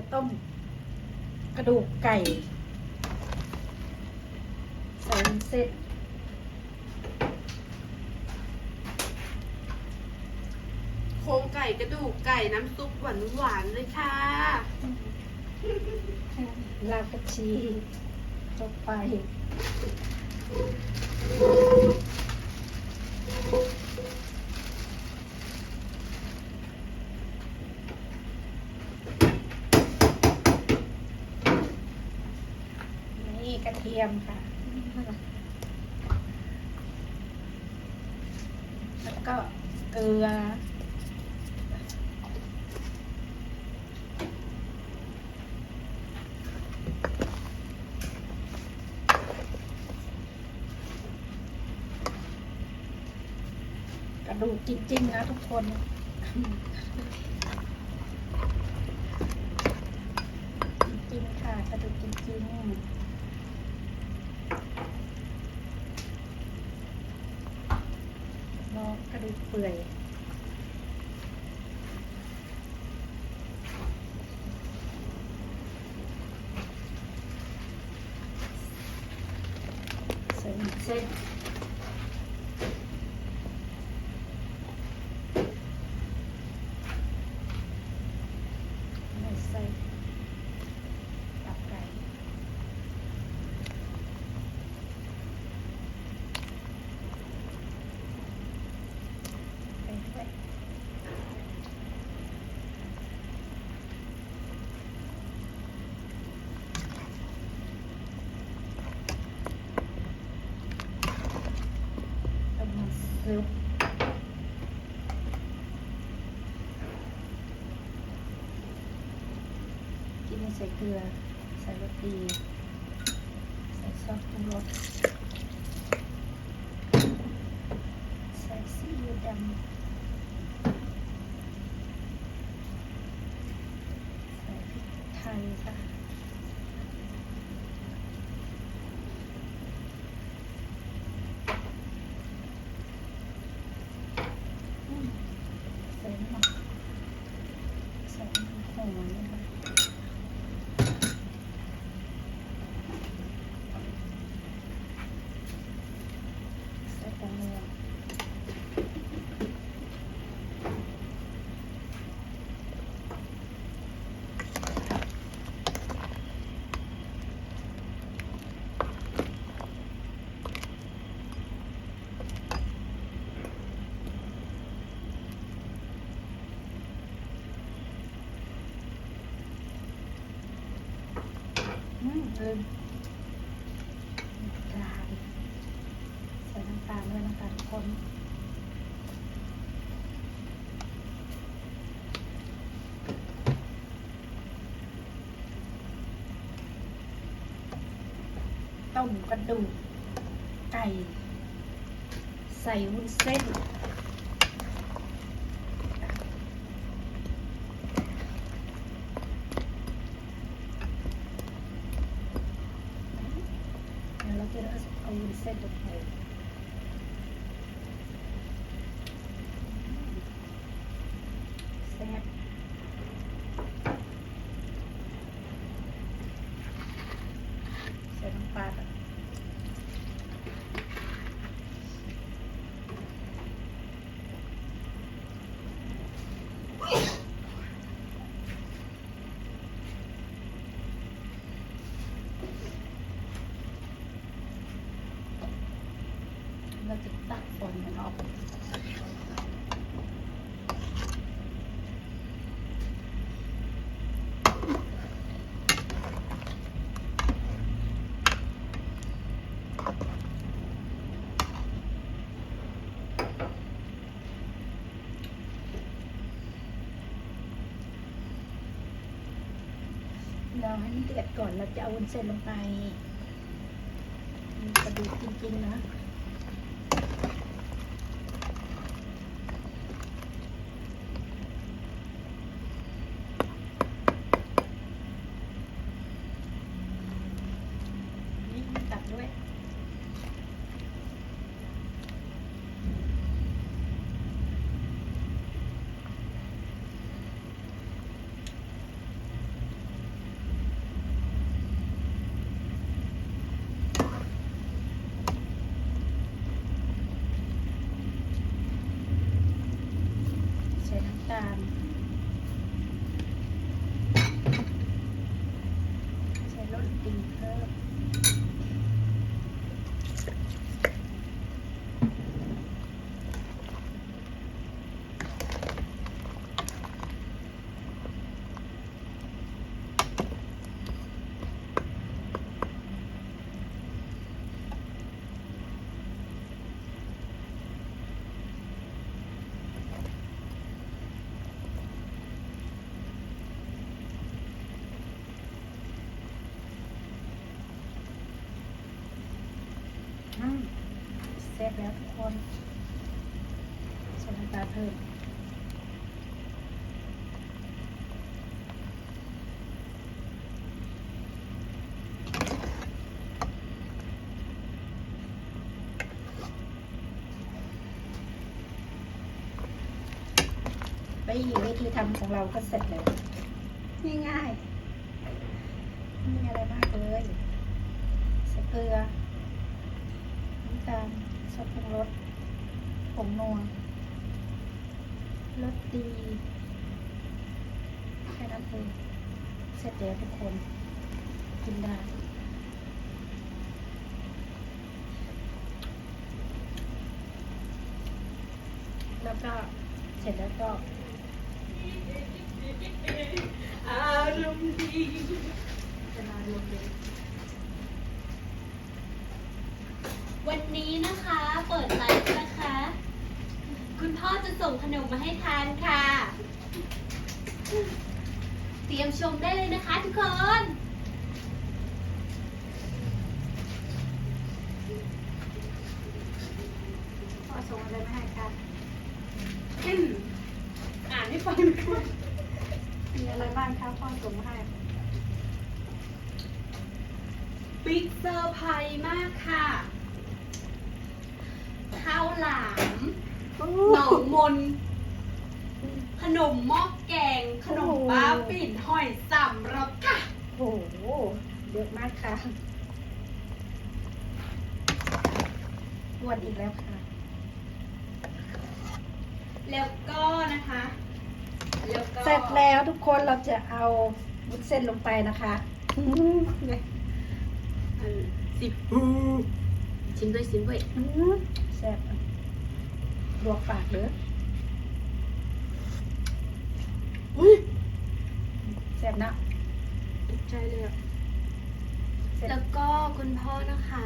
จะต้มกระดูกไก่ ใส่เส้นโครงไก่กระดูกไก่น้ำซุปหวานหวานๆเลยค่ะรากระชีลงไปนี่กระเทียมค่ะ แล้วก็เกลือ กระดูกจริงๆนะทุกคน จริงๆค่ะ กระดูกจริงๆ รอกระดูกเปื่อยใส่เส้น ไม่ใส่ตับไก่ไปด้วยเอามาซุป ใส่เกลือ ใส่รสดีใส่ซอสปรุงรสใส่ซีอิ๊วดำใส่พริกไทยค่ะ อืมใส่น้ำมันใส่น้ำหอมนะคะ ใส่แตงโม อืมลืมน้ำตาลใส่น้ำตาลด้วยนะคะทุกคนต้มกระดูกไก่ ใส่วุ้นเส้น แล้วเราจะเอาวุ้นเส้นลงไปแซ่บใส่น้ำปลาก่อนเราจะตักฝนมันออก เรา ให้มันเดือดก่อนเราจะเอาวุ้นเส้นลงไปมีกระดูกจริงๆนะนี่ตัดด้วย น แซ่บแล้วทุกคนใส่น้ำตาลเพิ่มไปอีกวิธีทำของเราก็เสร็จแล้วง่ายๆไม่มีอะไรมากเลย ใส่เกลือน้ำตาล ซอสปรุงรสผงนัวรสดีแค่นั้นเองเสร็จแล้วทุกคน กินได้แล้วก็เสร็จแล้วก็อารมณ์ดีจะนอนลงเลย วันนี้นะคะเปิดไลฟ์นะคะ คุณพ่อจะส่งขนมมาให้ทานค่ะ เตรียมชมได้เลยนะคะทุกคนพ่อส่งอะไรมาให้ครับอืมอ่านให้ฟังด้วยมีอะไรบ้างครับพ่อส่งมาให้บิ๊กเซอร์ไพรส์มากค่ะ ข้าวหลามหนองมน ขนมหม้อแกง ขนมบ้าปิ่นหอยสับรสค่ะ โอ้โหเยอะมากค่ะอ้วนอีกแล้วค่ะ แล้วก็นะคะ แล้วก็เสร็จแล้วทุกคนเราจะเอาวุ้นเส้นลงไปนะคะอื้อเนี่ยเออสิบฮูชิมด้วยชิมด้วยอื้อ แซ่บอะลวกปากเด้ออุ้ยแซ่บนะตกใจเลยอะเสร็จแล้วก็คุณพ่อนะคะ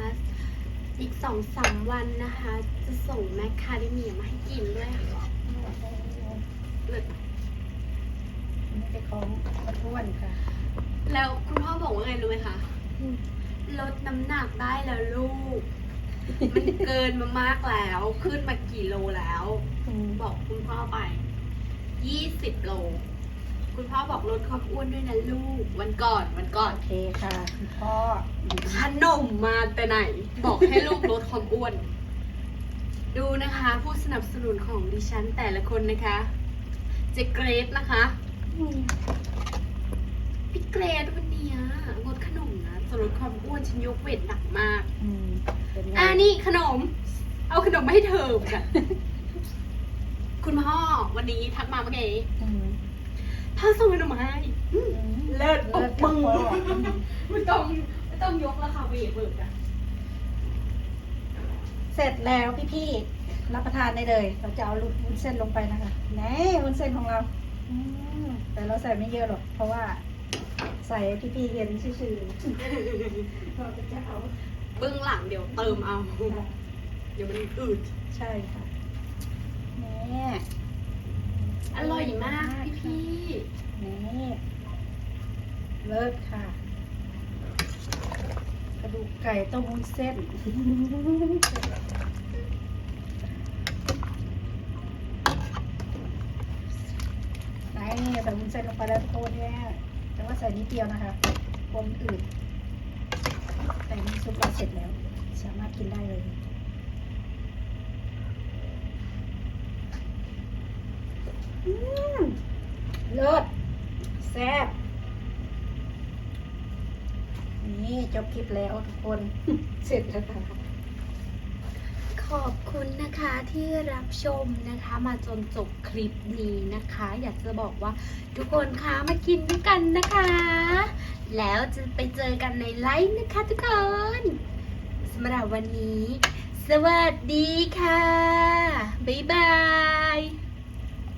อีกสองสามวันนะคะ จะส่งแมคคาเดเมียมาให้กินด้วยค่ะเลิศนี่เป็นของอ้วนค่ะ แล้วคุณพ่อบอกว่าไงรู้ไหมคะ ลดน้ำหนักได้แล้วลูก มันเกินมามากแล้ว ขึ้นมากี่โลแล้วอืมบอกคุณพ่อไป ยี่สิบโล คุณพ่อบอกลดความอ้วนด้วยนะลูก วันก่อนวันก่อน โอเคค่ะคุณพ่อขนมมาแต่ไหน บอกให้ลูกลดความอ้วน ดูนะคะ ผู้สนับสนุนของดิฉันแต่ละคนนะคะเจเกรดนะคะอืมพี่เกรดวันเนี้ยงดขนมนะ จะลดความอ้วนฉันยกเวทหนักมาก อืมเป็นไงอ่านี่ขนม เอาขนมมาให้เธอกันคุณพ่อวันนี้ทักมาเมื่อกี้อืมพ่อส่งขนมมาให้อืม เลิศเลิศกับพ่อไม่ต้องไม่ต้องยกราคาเวทเบิกอะเสร็จแล้วพี่ๆรับประทานได้เลย เราจะเอาลูกวุ้นเส้นลงไปนะคะแหน่วุ้นเส้นของเราอืมแต่เราใส่ไม่เยอะหรอกเพราะว่า ใส่ให้พี่ๆเห็นชื่อๆเราจะเอาเบื้องหลังเดี๋ยวเติมเอา เดี๋ยวมันอืดใช่ค่ะแหน่อร่อยมากพี่พี่นี่เลิศค่ะ กระดูกไก่ต้มวุ้นเส้น ไหนใส่วุ้นเส้นลงไปแล้วทุกคนเนี่ยแต่ว่าใส่นิดเดียวนะคะกลัวมันอืดแต่น้ำซุปเราเสร็จแล้ว สามารถกินได้เลยอืมเลิศแซ่บนี่จบคลิปแล้วทุกคน เสร็จแล้วค่ะ ขอบคุณนะคะที่รับชมนะคะมาจนจบคลิปนี้นะคะ อยากจะบอกว่าทุกคนคะมากินด้วยกันนะคะ แล้วจะไปเจอกันในไลฟ์นะคะทุกคนสำหรับวันนี้ สวัสดีค่ะ บ๊ายบาย